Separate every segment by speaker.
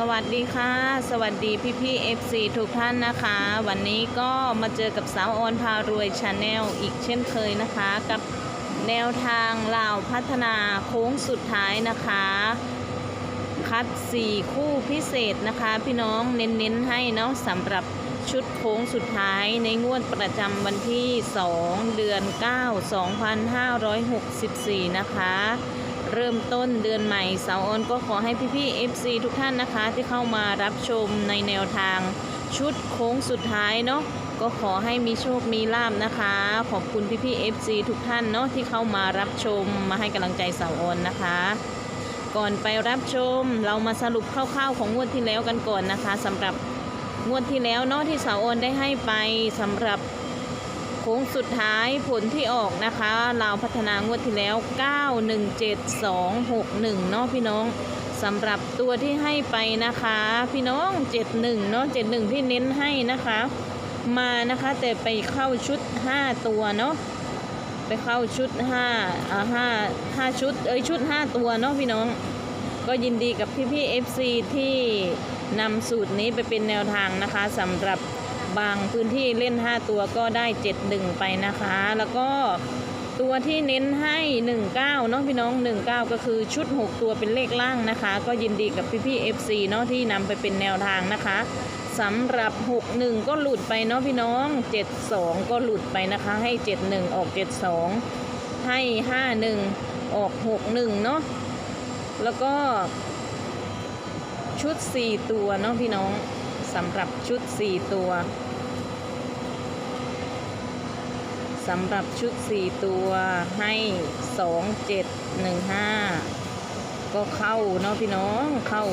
Speaker 1: สวัสดีค่ะ สวัสดีพี่พี่ FC ทุกท่านนะคะ วันนี้ก็มาเจอกับสาวออนพารวยชาแนลอีกเช่นเคยนะคะ กับแนวทางลาวพัฒนาโค้งสุดท้ายนะคะ คัด 4 คู่พิเศษนะคะ พี่น้องเน้นๆให้เนาะสำหรับชุดโค้งสุดท้ายในงวดประจำวันที่ 2 เดือน 9 2564 นะคะ เริ่มต้นเดือนใหม่สาร์ออนก็ขอให้พี่ๆ FC ทุกท่านนะคะ ที่เข้ามารับชมในแนวทางชุดโค้งสุดท้ายเนาะก็ขอให้มีโชคมีลาบนะคะ ขอบคุณพี่ๆ FC ทุกท่านเนาะที่เข้ามารับชมมาให้กำลังใจสาร์ออนนะคะ ก่อนไปรับชมเรามาสรุปคร่าวๆของงวดที่แล้วกันก่อนนะคะสำหรับงวดที่แล้วเนาะที่สาร์ออนได้ให้ไปสำหรับ ค้งสุดท้ายผลที่ออกนะคะเราพัฒนางวดที่แล้ว 917261 เนาะพี่น้องสำหรับตัวที่ให้ไปนะคะ พี่น้อง 71 เนาะ71 ที่เน้นให้นะคะ มานะคะแต่ไปเข้าชุด 5 ตัวเนาะไปเข้าชุด5อ่า5 5ชุดเอ้ยชุด 5 ตัวเนาะพี่น้องก็ยินดีกับพี่ๆ FC ที่นำสูตรนี้ไปเป็นแนวทางนะคะสำหรับ บางพื้นที่เล่น 5 ตัวก็ได้ 71 ไปนะคะ แล้วก็ตัวที่เน้นให้ 19เนาะพี่น้อง 19 ก็คือชุด 6 ตัวเป็นเลขล่างนะคะ ก็ยินดีกับพี่ๆ FC เนาะที่นำไปเป็นแนวทางนะคะสำหรับ 61 ก็หลุดไปเนาะพี่น้อง 72 ก็หลุดไปนะคะ ให้ 71 ออก 72 ให้ 51 ออก 61 เนาะแล้วก็ชุด 4 ตัวเนาะพี่น้อง สำหรับชุด 4 ตัวสำหรับชุด 4 ตัวให้ 2 7 1 5 ก็เข้าเนาะพี่น้องเข้า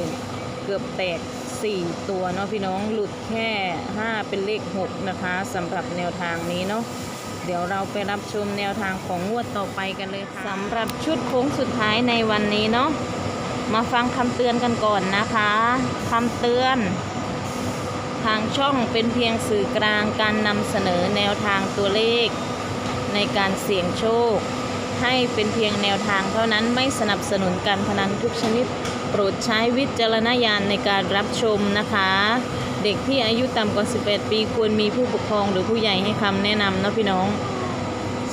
Speaker 1: เกือบแตก 4 ตัวเนาะพี่น้องหลุดแค่ 5 เป็นเลข 6 นะคะสำหรับแนวทางนี้เนาะเดี๋ยวเราไปรับชมแนวทางของงวดต่อไปกันเลยค่ะสำหรับชุดโค้งสุดท้ายในวันนี้เนาะมาฟังคำเตือนกันก่อนนะคะคำเตือน ทางช่องเป็นเพียงสื่อกลางการนำเสนอแนวทางตัวเลข ในการเสี่ยงโชค ให้เป็นเพียงแนวทางเท่านั้นไม่สนับสนุนการพนันทุกชนิด โปรดใช้วิจารณญาณในการรับชมนะคะ เด็กที่อายุต่ำกว่า 18 ปีควรมีผู้ปกครองหรือผู้ใหญ่ให้คำแนะนำนะพี่น้อง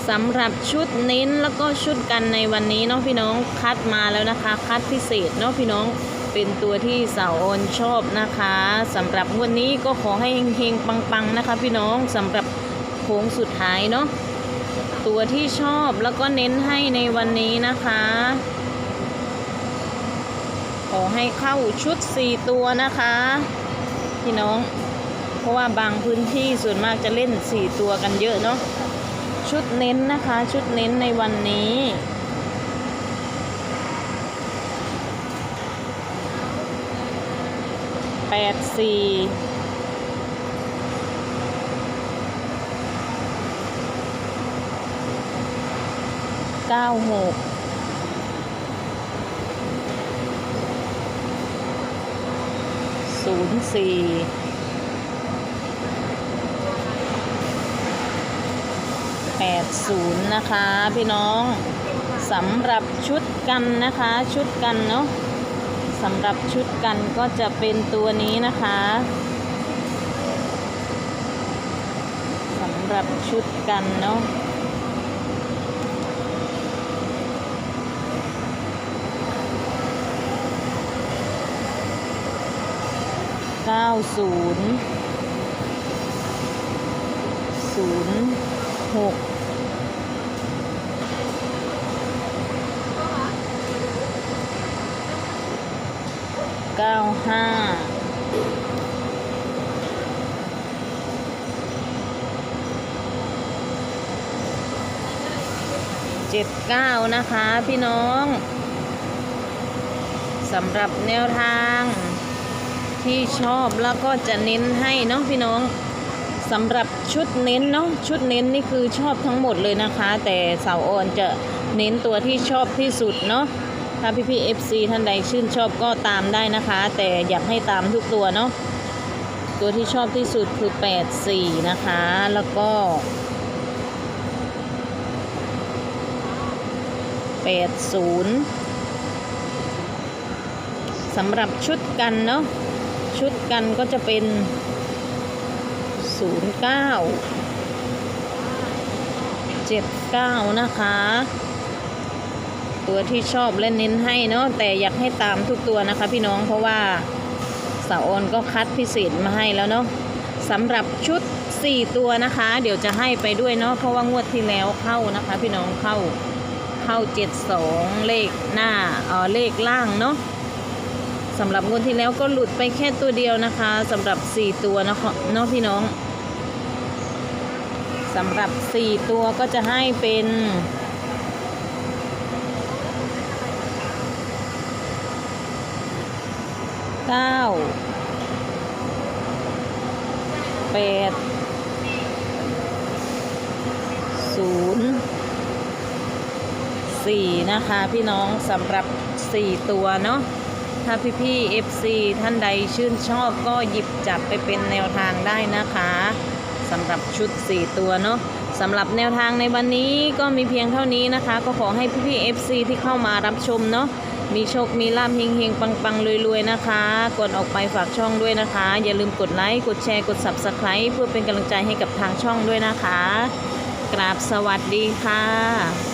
Speaker 1: สำหรับชุดเน้นแล้วก็ชุดกันในวันนี้เนาะพี่น้องคัดมาแล้วนะคะ คัดพิเศษเนาะพี่น้อง เป็นตัวที่สาวโอนชอบนะคะสำหรับวันนี้ก็ขอให้เฮงๆปังๆนะคะ พี่น้องสำหรับโค้งสุดท้ายเนาะตัวที่ชอบแล้วก็เน้นให้ในวันนี้นะคะ ขอให้เข้าชุด 4 ตัวนะคะ พี่น้อง เพราะว่าบางพื้นที่ส่วนมากจะเล่น 4 ตัวกันเยอะเนาะชุดเน้นนะคะ ชุดเน้นในวันนี้ แปดสี่เก้าหกศูนย์สี่แปดศูนย์นะคะ พี่น้องสำหรับชุดกันนะคะ ชุดกันเนาะ สำหรับชุดกันก็จะเป็นตัวนี้นะคะสำหรับชุดกันเนาะเก้าศูนย์ศูนย์หก เก้าห้าเจ็ดเก้านะคะพี่น้องสำหรับแนวทางที่ชอบแล้วก็จะเน้นให้เนาะพี่น้องสำหรับชุดเน้นเนาะชุดเน้นนี่คือชอบทั้งหมดเลยนะคะ แต่สาวออนจะเน้นตัวที่ชอบที่สุดเนาะ ถ้าพี่พี่ๆ FC ท่านใดชื่นชอบก็ตามได้นะคะ แต่อยากให้ตามทุกตัวเนาะตัวที่ชอบที่สุดคือ 84 นะคะ แล้วก็ 80สำหรับชุดกันเนาะชุดกันก็จะเป็น 09 79 นะคะ ตัวที่ชอบและเน้นให้เนาะแต่อยากให้ตามทุกตัวนะคะ พี่น้องเพราะว่าสาวออนก็คัดพิเศษมาให้แล้วเนาะสำหรับชุด 4 ตัวนะคะ เดี๋ยวจะให้ไปด้วยเนาะเพราะว่างวดที่แล้วเข้านะคะ พี่น้องเข้าเข้า 72 เลขหน้าเออเลขล่างเนาะสำหรับงวดที่แล้วก็หลุดไปแค่ตัวเดียวนะคะสำหรับ 4 ตัวเนาะเนาะพี่น้องสำหรับ 4 ตัวก็จะให้เป็น เก้าแปดศูนย์สี่นะคะ พี่น้องสำหรับสี่ตัวเนาะถ้าพี่พี่ๆ FC ท่านใดชื่นชอบก็หยิบจับไปเป็นแนวทางได้นะคะสำหรับชุด 4 ตัวเนาะสำหรับแนวทางในวันนี้ก็มีเพียงเท่านี้นะคะ ก็ขอให้พี่พี่ๆ FC ที่เข้ามารับชมเนาะ มีโชค มีลาภเฮงๆ ปังๆรวยๆ นะคะกดออกไปฝากช่องด้วยนะคะ อย่าลืมกดไลค์ กดแชร์ กด Subscribe เพื่อเป็นกำลังใจให้กับทางช่องด้วยนะคะ กราบสวัสดีค่ะ